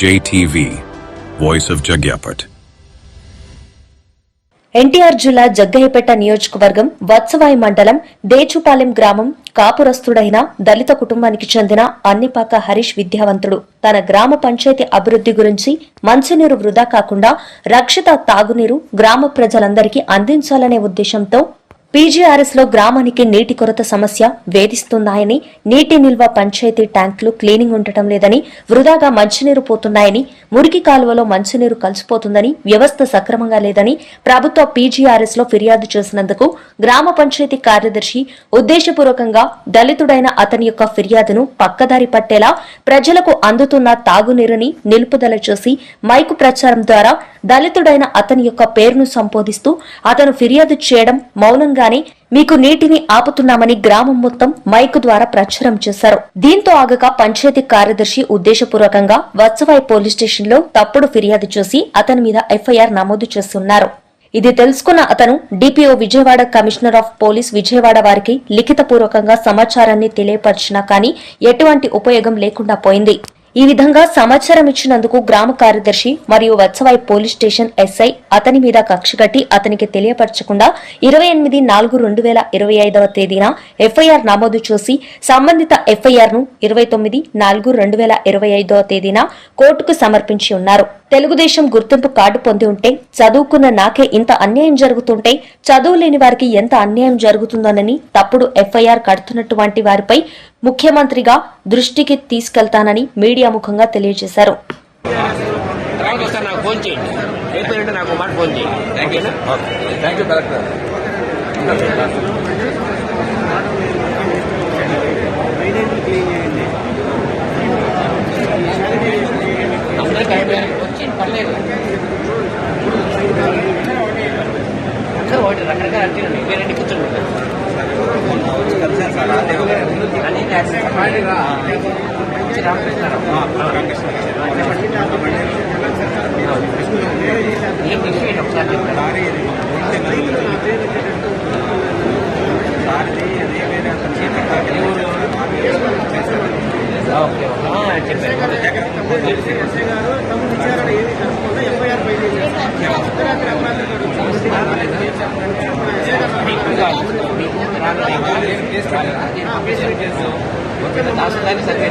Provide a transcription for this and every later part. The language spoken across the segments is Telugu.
JTV, Voice of Jagyapet. NTR జిల్లా జగ్గయ్యపేట నియోజకవర్గం వత్సవాయి మండలం దేచుపాలెం గ్రామం కాపురస్తుడైన దళిత కుటుంబానికి చెందిన అన్నిపాక హరీష్ విద్యావంతుడు తన గ్రామ పంచాయతీ అభివృద్ధి గురించి మంచినీరు వృధా కాకుండా రక్షిత తాగునీరు గ్రామ ప్రజలందరికీ అందించాలనే ఉద్దేశంతో పీజీఆర్ఎస్లో గ్రామానికి నీటి కొరత సమస్య వేధిస్తున్నాయని నీటి నిల్వ పంచాయతీ ట్యాంకులు క్లీనింగ్ ఉండటం లేదని వృధాగా మంచినీరు పోతున్నాయని మురికి కాలువలో మంచినీరు కలిసిపోతుందని వ్యవస్థ సక్రమంగా లేదని ప్రభుత్వ పీజీఆర్ఎస్లో ఫిర్యాదు చేసినందుకు గ్రామ పంచాయతీ కార్యదర్శి ఉద్దేశపూర్వకంగా దళితుడైన అతని యొక్క ఫిర్యాదును పక్కదారి పట్టేలా ప్రజలకు అందుతున్న తాగునీరుని నిలుపుదల చేసి మైకు ప్రచారం ద్వారా దళితుడైన అతని యొక్క పేరును సంబోధిస్తూ అతను ఫిర్యాదు చేయడం మౌనంగానే మీకు నీటిని ఆపుతున్నామని గ్రామం మొత్తం మైకు ద్వారా ప్రచారం చేశారు. దీంతో ఆగక పంచాయతీ కార్యదర్శి ఉద్దేశపూర్వకంగా వత్సవాయి పోలీస్ స్టేషన్లో తప్పుడు ఫిర్యాదు చేసి అతని మీద ఎఫ్ఐఆర్ నమోదు చేస్తున్నారు. ఇది తెలుసుకున్న అతను DPO Vijayawada commissioner of police Vijayawada వారికి లిఖితపూర్వకంగా సమాచారాన్ని తెలియపరిచినా కానీ ఎటువంటి ఉపయోగం లేకుండా పోయింది. ఈ విధంగా సమాచారం ఇచ్చినందుకు గ్రామ కార్యదర్శి మరియు వత్సవాయి పోలీస్ స్టేషన్ ఎస్ఐ అతని మీద కక్ష కట్టి అతనికి తెలియపరచకుండా ఇరవై ఎనిమిది నాలుగు రెండు వేల ఇరవై ఐదవ తేదీన ఎఫ్ఐఆర్ నమోదు చేసి సంబంధిత ఎఫ్ఐఆర్ను ఇరవై తొమ్మిది నాలుగు రెండు వేల ఇరవై ఐదవ తేదీన కోర్టుకు సమర్పించి ఉన్నారు. తెలుగుదేశం గుర్తింపు కార్డు పొంది ఉంటే చదువుకున్న నాకే ఇంత అన్యాయం జరుగుతుంటే చదువు లేని వారికి ఎంత అన్యాయం జరుగుతుందోనని తప్పుడు ఎఫ్ఐఆర్ కడుతున్నటువంటి వారిపై ముఖ్యమంత్రిగా దృష్టికి తీసుకెళ్తానని మీడియా ముఖంగా తెలియజేశారు. తర్వాత ఒకసారి నాకు ఫోన్ చేయండి. అయిపోయిందంటే నాకు మాట ఫోన్ చేయండి. ఓకేనా? థ్యాంక్ యూ కలెక్టర్ అందరికీ అయిపోయారు? అందరూ ఒకటి రకరకాల అంటే వేరే కూర్చోండి అన్ని వచ్చి రామకృష్ణారావు ఏం విషయం ఏంటి ఒకసారి తహసీల్దార్ని సర్వే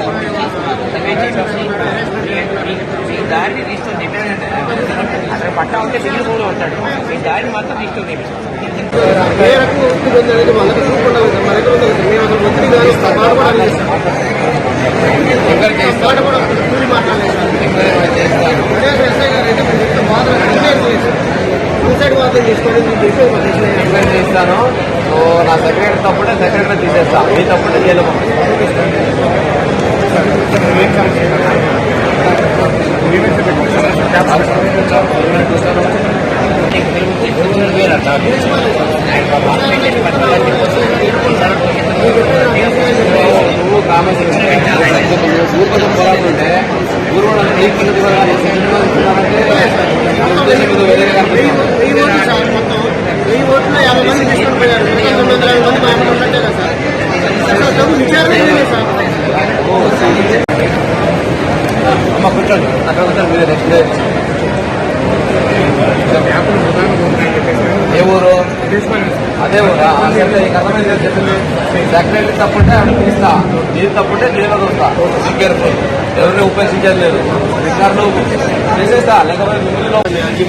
సర్వే చేసి మీ దారిని తీసుకొని అక్కడ పట్టా ఉంటే సివిల్ భూమిలో ఉంటాడు మీ దారిని మాత్రం తీసుకొని ఒత్తిడి ఉంది మేము అసలు ఒత్తిడి కానీ మాట కూడా. కూడా మాట్లాడలేదు అదే ఎస్ఐ గారు అయితే మీరు ఎంత బాధ ఎక్స్ప్లెయిన్ చేస్తాను సో నా సెక్రటరీ తప్పుడే సెక్రటరీ తీసేస్తా. మీ తప్పుడే జైలు నువ్వు కామెంట్ ఊరుకోసం పోరాటం ఉంటే ఊరు కూడా ఈ పద్ధతి కూడా ఉద్దేశం ఏదో అమ్మ కూర్చోండి అక్కడ కూర్చోండి మీరు ఏ ఊరు? అదే అర్థమైంది చెప్పింది సెక్రటరీ తప్పుంటే అక్కడ తీస్తా. నీది తప్పుంటే నేను వస్తా. కేర్ఫుల్ ఎవరిని ఉపేక్షించేది లేదు. రికార్డు చేసేస్తా. లేకపోతే మిగిలిన అర్జీ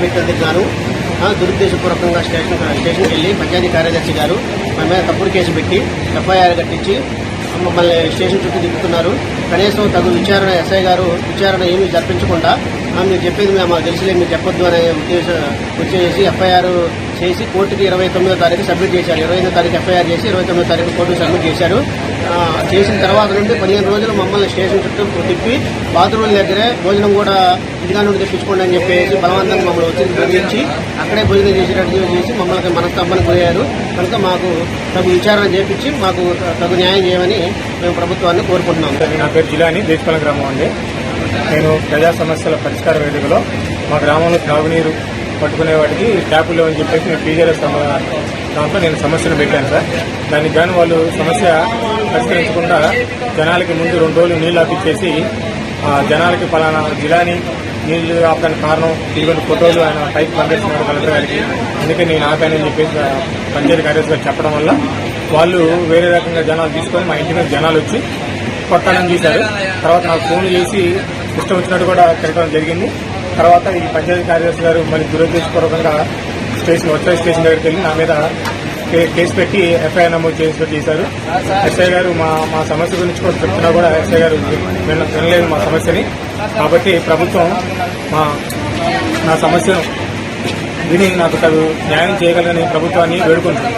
దురుద్దేశపూర్వకంగా స్టేషన్ స్టేషన్కి వెళ్ళి పంచాయతీ కార్యదర్శి గారు మన మీద తప్పుడు కేసు పెట్టి ఎఫ్ఐఆర్ కట్టించి మమ్మల్ని స్టేషన్ చుట్టూ దిగుతున్నారు కనీసం తగు విచారణ ఎస్ఐ గారు విచారణ ఏమీ జరిపించకుండా మీరు చెప్పేది మేము తెలిసిలే మీరు చెప్పొద్దు అనే ఉద్దేశం వచ్చేసి ఎఫ్ఐఆర్ చేసి కోర్టుకి ఇరవై తొమ్మిదో తారీఖు సబ్మిట్ చేశారు. ఇరవై ఐదో తారీఖు ఎఫ్ఐఆర్ చేసి ఇరవై తొమ్మిదో తారీఖు కోర్టుకు సబ్మిట్ చేశారు. చేసిన తర్వాత నుండి పదిహేను రోజులు మమ్మల్ని స్టేషన్ చుట్టూ తిప్పి బాత్రూమ్ల దగ్గరే భోజనం కూడా ఇంటికా నుండి తెప్పించుకోండి అని చెప్పేసి బలవంతంగా మమ్మల్ని వచ్చి బెదిరించి అక్కడే భోజనం చేసేటట్టు చేసి మమ్మల్ని మనస్తాపానికి పోయారు కనుక మాకు తగు విచారణ చేపించి మాకు తగు న్యాయం చేయమని మేము ప్రభుత్వాన్ని కోరుకుంటున్నాం. నా పేరు జిలాని దేశపాల గ్రామం అండి. నేను ప్రజా సమస్యల పరిష్కార వేదికలో మా గ్రామంలో త్రాగునీరు పట్టుకునే వాటికి ట్యాపులు లేవని చెప్పేసి నేను పీజీఆర్ఎస్ దాంట్లో నేను సమస్యను పెట్టాను సార్. దానికి కానీ వాళ్ళు సమస్య పరిష్కరించకుండా జనాలకి ముందు రెండు రోజులు నీళ్ళు అప్పించేసి జనాలకి ఫలానా జిల్లాని నీళ్ళు ఆపడానికి కారణం ఇటువంటి ఫోటోలు ఆయన టైప్ పంపిస్తున్నారు కలెక్టర్ గారికి. అందుకే నేను ఆపానని చెప్పేసి పంచాయతీ కార్యదర్శి గారు చెప్పడం వల్ల వాళ్ళు వేరే రకంగా జనాలు తీసుకొని మా ఇంటి మీద జనాలు వచ్చి కొట్టడం చూశారు. తర్వాత నాకు ఫోన్ చేసి ఇష్టం వచ్చినట్టు కూడా తిరగడం జరిగింది. తర్వాత ఈ పంచాయతీ కార్యదర్శి గారు మరి దురుద్దేశపూర్వకంగా స్టేషన్ వచ్చే స్టేషన్ దగ్గరికి వెళ్ళి నా మీద కేసు పెట్టి ఎఫ్ఐఆర్ నమోదు చేసి చేశారు ఎస్ఐ గారు మా మా సమస్య గురించి కూడా చెప్తున్నా కూడా ఎస్ఐ గారు వినలేదు మా సమస్యని. కాబట్టి ప్రభుత్వం మా నా సమస్యను విని నాకు తగు న్యాయం చేయగలని ప్రభుత్వాన్ని వేడుకుంటున్నాను.